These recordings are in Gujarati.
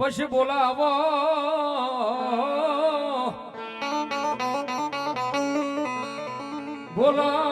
પછી બોલાવો બોલાવો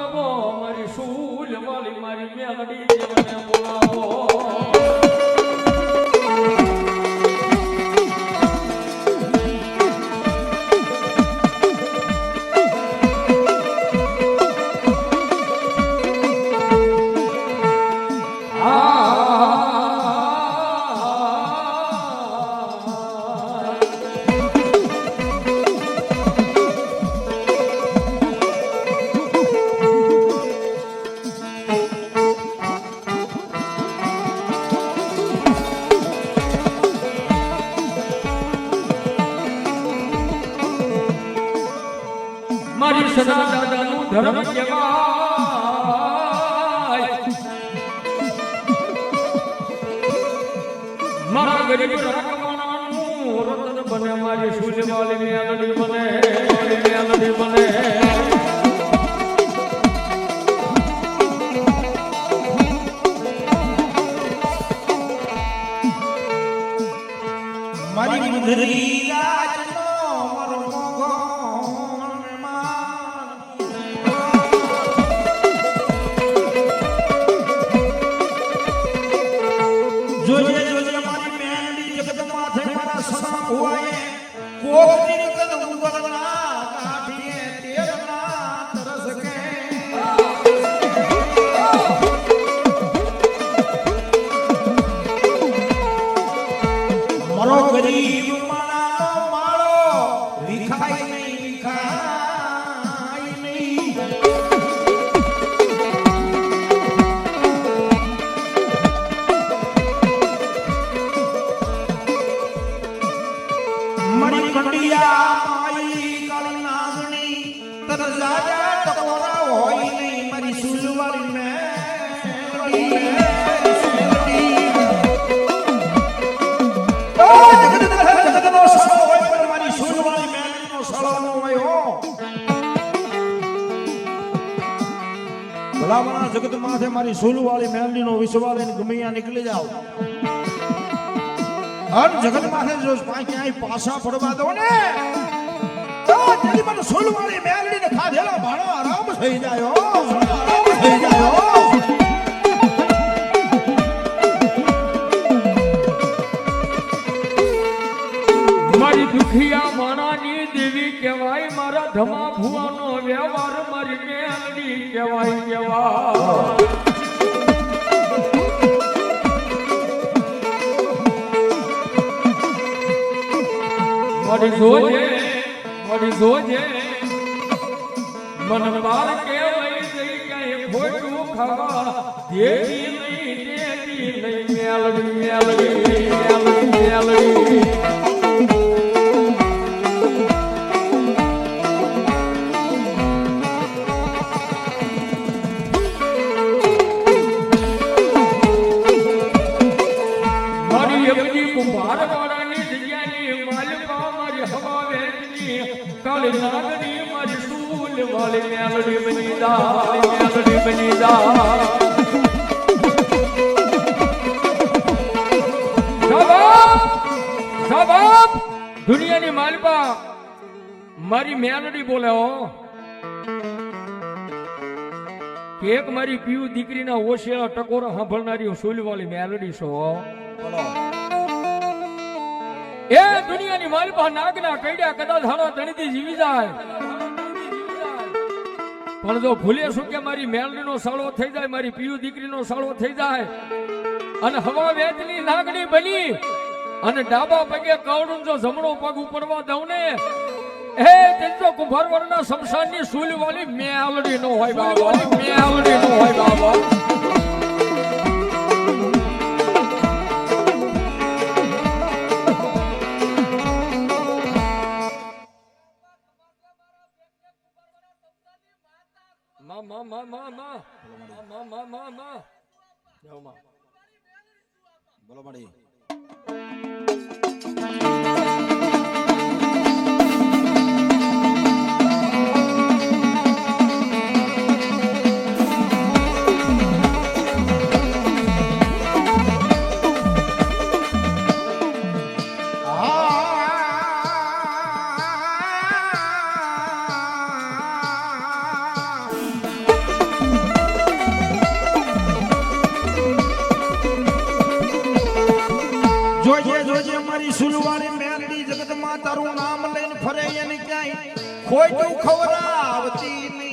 ભલામણા જગત માથે મારી સુલવાળી મેલડીનો વિશ્વાલય ગમે ત્યાં નીકળી જાઓ. અન જગત માથે જો ક્યાંય પાછા પડવા દો ને. તો તેની ખાધેલા ભાણો આરામ થઈ જાય મારી દુખિયા માણાની દેવી કહેવાય, મારા ધમા ભુવાનો વ્યવહાર મેલડી કહેવાય કહેવાય મારી જોજે. મારી જોજે. મન બાર કેવાય જઈ ક્યાંય ખોટું ખાવા. દેવી નહીં દેવી નહીં મેલડી મેલડી મેલડી મેલડી. કુંભાર વાળાની જગ્યાની માલિકા મારી હવા વેચની કાળી નાગની મારી સૂલ વાળી મેલડી બની જા મેલડી બની જા! દુનિયાની માલિકા, મારી મેલડી બોલે હો. એક મારી પીયુ દીકરીના ઓશિયા ટકોરા સાંભળનારી સુલવાળી મેલડી છો? એ દુનિયાની માલિકા નાગના કઈડ્યા કદાચ હાડો તણીથી જીવી જાય. પણ જો ભૂલે શું કે મારી મેલડીનો સાળો થઈ જાય, મારી પીયુ દીકરીનો સાળો થઈ જાય? અને હવા વેચની નાગણી બની, અને ડાબા પગે કવડું જો જમણો પગ ઉપરવા દઉં ને, હે તેજો કુંભારવરના શમશાનની સૂલ વાળી મેલડી નો હોય બાબા. મેલડી નો હોય બાબા. માં માં માં માં માં માં માં માં માં. બોલો મળી જોજે મારી જગતમાં તારું નામ લઈને ફરે એને ક્યાંય ખોટું આવતી નહીં.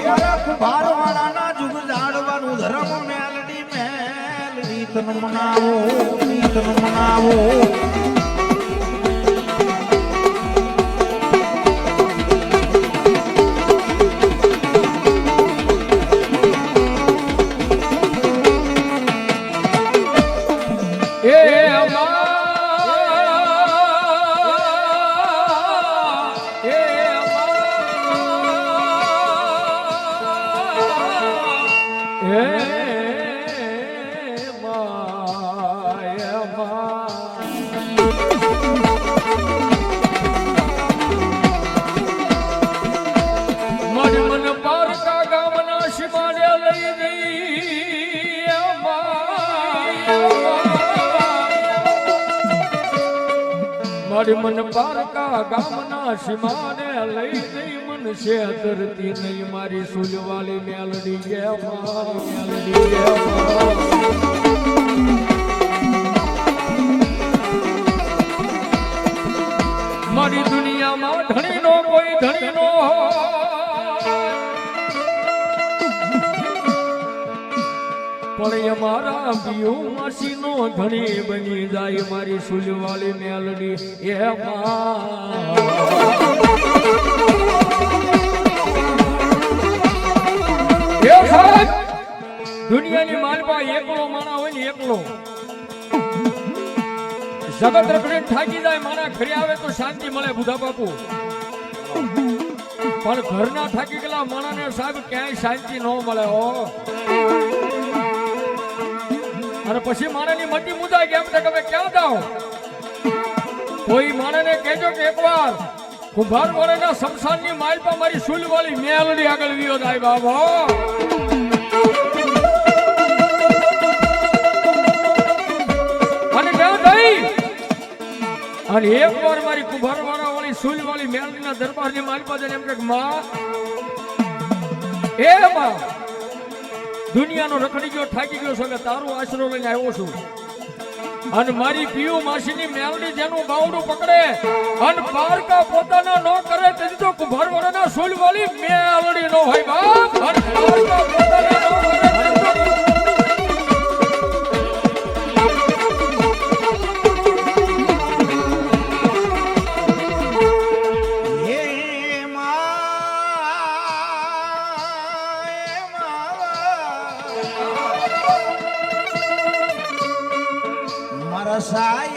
મારા કુભાર વાળાના મેલડી મેલ. તન મનાવો તન મનાવો. મારી મન પારકા ગામના સીમાને લઈ જઈ મન છે ધરતી નહીં. મારી સુલવાલી મેલડી ગયા મારી દુનિયામાં ધણીનો કોઈ ધણીનો પણ અમારા પિયુ માસીનો ધણી બની જાય મારી સુલવાળી મેલડી. એ દુનિયાની માલપા એકલો માણા હોય ને એકલો. જગત રખડીને થાકી જાય, મારા ઘરે આવે તો શાંતિ મળે બુધા બાપુ. પણ ઘરના થાકી ગયેલા માણાને સાહેબ ક્યાંય શાંતિ ન મળે હો. અને પછી માણાની મટી મુદાય કે એમ કે તમે ક્યાં જાઓ? કોઈ માણસને કહેજો કે એકવાર, કુંભાર મોરેના શમશાનની માઇલ પર મારી સુલવાળી મેલડી આગળ વિયો જાય બાબો અને ક્યાં ગઈ અને એક વાર મારી કુંભાર વાળા વાળી સુલ વાળી મેલડીના દરબારની માલ પાસે એમ કે, માં, એ માં દુનિયાનો રખડી ગયો થાકી ગયો છે તારો આશરો લઈને આવ્યો છું. અને મારી પીઓ માસીની મેલડી જેનું બાવડું પકડે અને પારકા પોતાના નો કરે તેથી તો કુંભાર વાળાના સુલ મેલડી નો હોય બાપ. અને પારકા પોતાના નો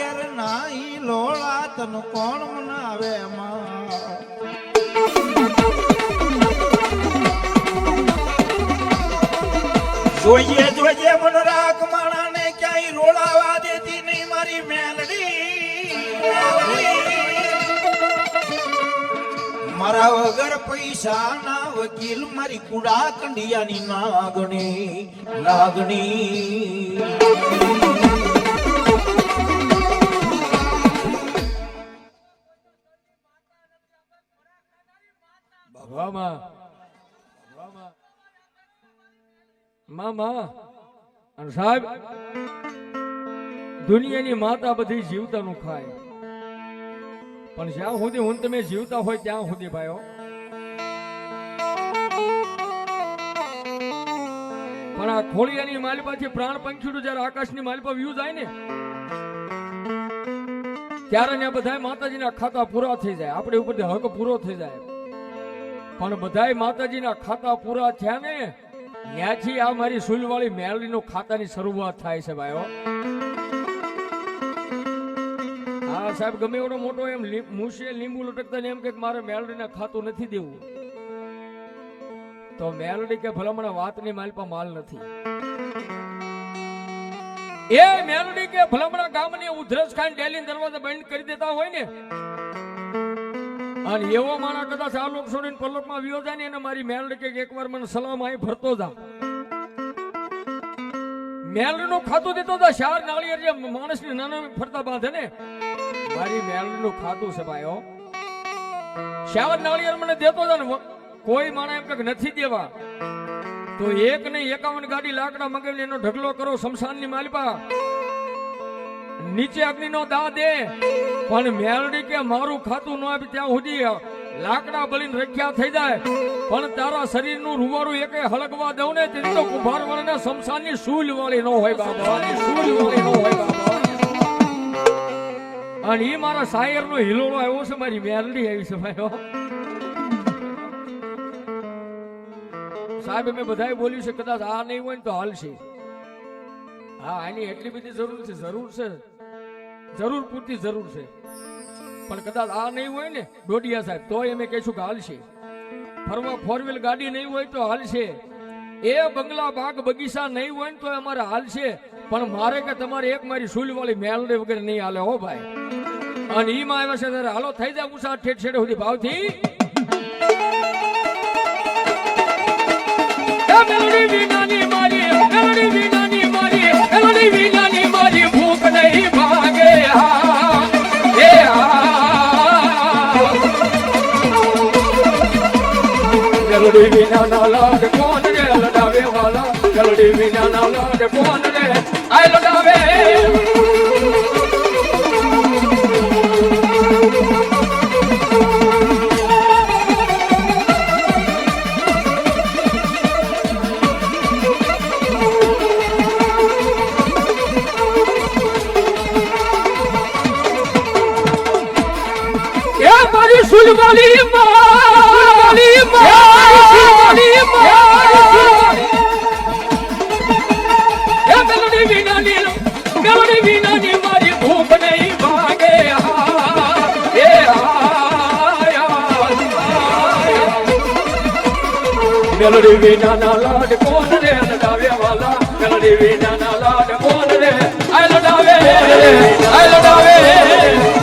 શાયર નાઈ લોળા, તન કોણ મનાવે જોઈએ જોઈએ, મન રાખ માણાને ક્યાંય રોળાવા દેતી નહીં મારી મેલડી. મારા વગર પૈસા ના વકીલ, મારી કુડા કંડિયાની નાગણી, લાગણી. સાહેબ, દુનિયાની માતા બધી જીવતાનું ખાય. પણ જ્યાં સુધી હું તમે જીવતા હોય ત્યાં સુધી ભાઈઓ. પણ આ ખોળિયાની માલિપાથી પ્રાણ પંખીડું જ્યારે આકાશની માલિપા વ્યૂ જાય ને, ત્યારે ને બધા માતાજીના ખાતા પૂરા થઈ જાય. આપણે ઉપરથી હક પૂરો થઈ જાય. પણ બધાય માતાજીના ખાતા પૂરા થયા ને, ત્યાંથી આ મારી સુલવાળી મેલડીનું ખાતાની શરૂઆત થાય છે ભાઈઓ. હા, સાહેબ, ગમે એવડો મોટો એમ મૂસે લીંબુ લટકતા ને એમ કે મારે મેલડીને ખાતું નથી દેવું. તો મેલડી કે ભલામણ વાતની માલપા માલ નથી. એ મેલડી કે ભલામણા ગામની ઉધરસ ખાઈને ડેલી દરવાજા બંધ કરી દેતા હોય ને અને એવો માણસ કદાચ આ લોક છોડીને પલ્લોકમાં વિયો જાય ને એને મારી મેલડી કે એકવાર મને સલામ આય, ફરતો જા. નું ખાતું દેતો હતા શાર નાળિયેર જે માણસની નાના ફરતા બાંધે ને, મારી મેલડીનું ખાતું છે ભાઈ શાવર નાળિયેર મને દેતો તા ને કોઈ માણે એમ કે નથી દેવા. તો એક નહીં, એકાવન ગાડી લાકડા મગાવીને એનો ઢગલો કરો, શમશાનની માલિપા. નીચે અગ્નિનો દા દે. પણ મેલડી કે મારું ખાતું ન આપી ત્યાં સુધી લાકડા બળીને રખ્યા થઈ જાય. પણ તારા શરીરનું રૂવારું એકે હળગવા દઉં ને તેથી તો કુંભાર વાળાને શમશાનની સૂલ વાળી ન હોય બાબા સૂલ વાળી ન હોય બાબા અને ઈ મારા શાયરનો હિલોળો આવ્યો છે, મારી મેલડી આવી છે, ભાઈ સાહેબ, મેં બધાએ બોલ્યું છે, કદાચ આ નહીં હોય ને તો હાલશે. હા એની એટલી બધી જરૂર છે જરૂર છે. જરૂર પૂરતી જરૂર છે. પણ કદાચ આ નહીં હોય ને, ડોડિયા સાહેબ તો અમે કહીશું કે હાલશે. ફરવા ફોર વ્હીલ ગાડી નહીં હોય તો હાલશે. એ બંગલા બાગ બગીચા નહીં હોય તો અમારે હાલશે. પણ મારે કે તમારે એક મારી સુલ વાળી મેલડી વગેરે નહીં હાલે હો ભાઈ. અને ઈમાં આવ્યા છે ત્યારે હાલો, થઈ જાય મુસા ઠેઠ છેડે સુધી ભાવથી. મેલડી મેલડી વિનાના લાડ કોણ રે આય લડાવે એ મારી સુલવાલી મારી મેલડી વિનાના લાડ કોણ રે લડાવે વાલા મેલડી વિનાના લાડ કોણ રે આય લડાવે આય લડાવે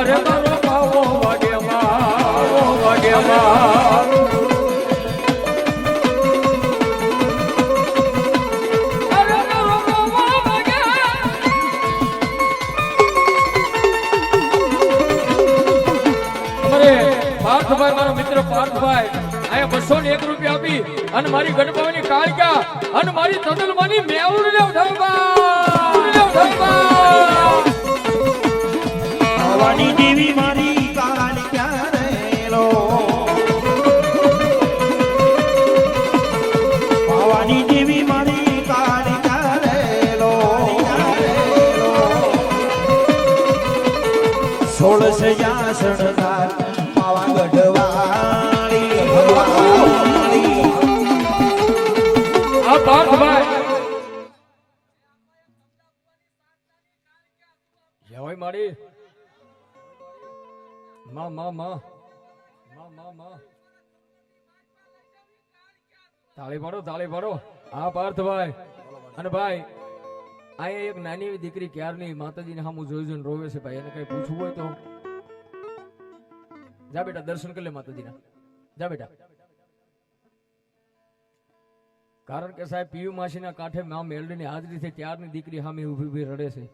અરે મારો પાવો વાગે માવો વાગે મા અરે તારો પાવો વાગે અરે, પાર્થભાઈ, મારો મિત્ર પાર્થભાઈ, અહીંયા બસો ને એક રૂપિયા આપી અને મારી ગણપાવાની કાળકા અને મારી તદલમાની મેવડ લેવ ધરબા દેવી મારી કાળી ક્યારે લો? ભવાની દેવી મારી કાળી ક્યારે લો? સોળસ યા તાળી ભરો તાળી ભરો. હા, પાર્થભાઈ. અને ભાઈ અહીંયા એક નાની એવી દીકરી ક્યારની માતાજીને સામું જોઈ જોઈને રોવે છે ભાઈ. એને કઈ પૂછવું હોય તો? જા બેટા, દર્શન કરી લે માતાજીના. જા બેટા. કારણ કે સાહેબ, પીયુ માસીના કાંઠે મા મેલડીની હાજરી છે, ત્યારની દીકરી સામે ઊભી ઊભી રડે છે.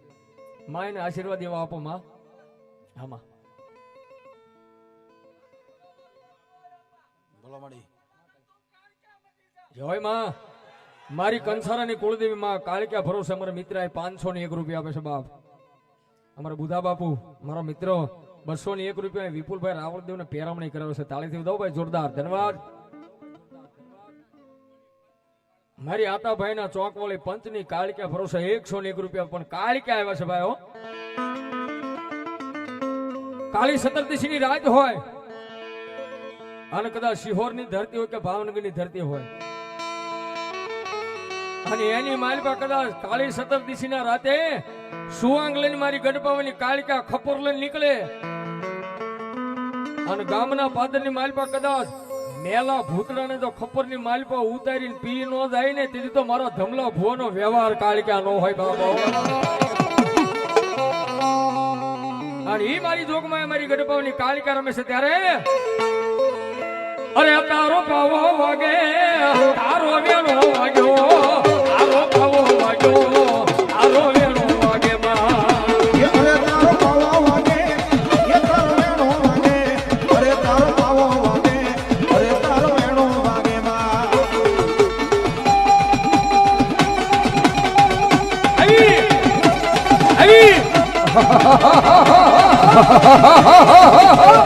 માં એને આશીર્વાદ એવા આપો, માં. હા, માં. બોલો મળી જય માં. મારી કંસારાની કુળદેવી માં કાળિકા ભરોસે અમારા મિત્ર પાંચસો ની એક રૂપિયા આપે છે બાપ. અમારા બુધા બાપુ, મારો મિત્ર બસો ની એક રૂપિયા વિપુલભાઈ રાવળદેવ ને પેરામણી કરાવે છે. તાળીથી દઉં ભાઈ, જોરદાર. ધન્યવાદ. મારી આતાભાઈ ના ચોક વાળી પંચની કાળિકા ભરોસે એકસો ને એક રૂપિયા, પણ કાળિકા આવ્યા છે ભાઈ કાળી સતરદશી ની રાત હોય. અને કદાચ શિહોરની ધરતી હોય કે ભાવનગરની ધરતી હોય. અને એની માલિકા કદાચ કાળી સતરદશી ના રાતે સુવાંગ લઈને મારી ગઢપાવાની કાળિકા ખપોર લઈને નીકળે. અને ગામના પાદરની માલપા કદાચ મેલા ભૂતડાને તો ખપરની માલપા ઉતારીને પી નો જાય ને, તેથી તો મારો ધમલા ભુવાનો વ્યવહાર કાળિકા નો હોય બાબા. અને એ મારી જોગમાં મારી ગઢપાવાની કાળિકા રમે છે ત્યારે અરે તારો પાવો વાગે તારો વેણો વાગ્યો તારો પાવો વાગ્યો તારો વેણો વાગે અરે તારો પાવો વાગે એ તારો વેણો વાગે અરે તારો પાવો વાગે અરે તારો વેણો વાગે માં આવી આવી.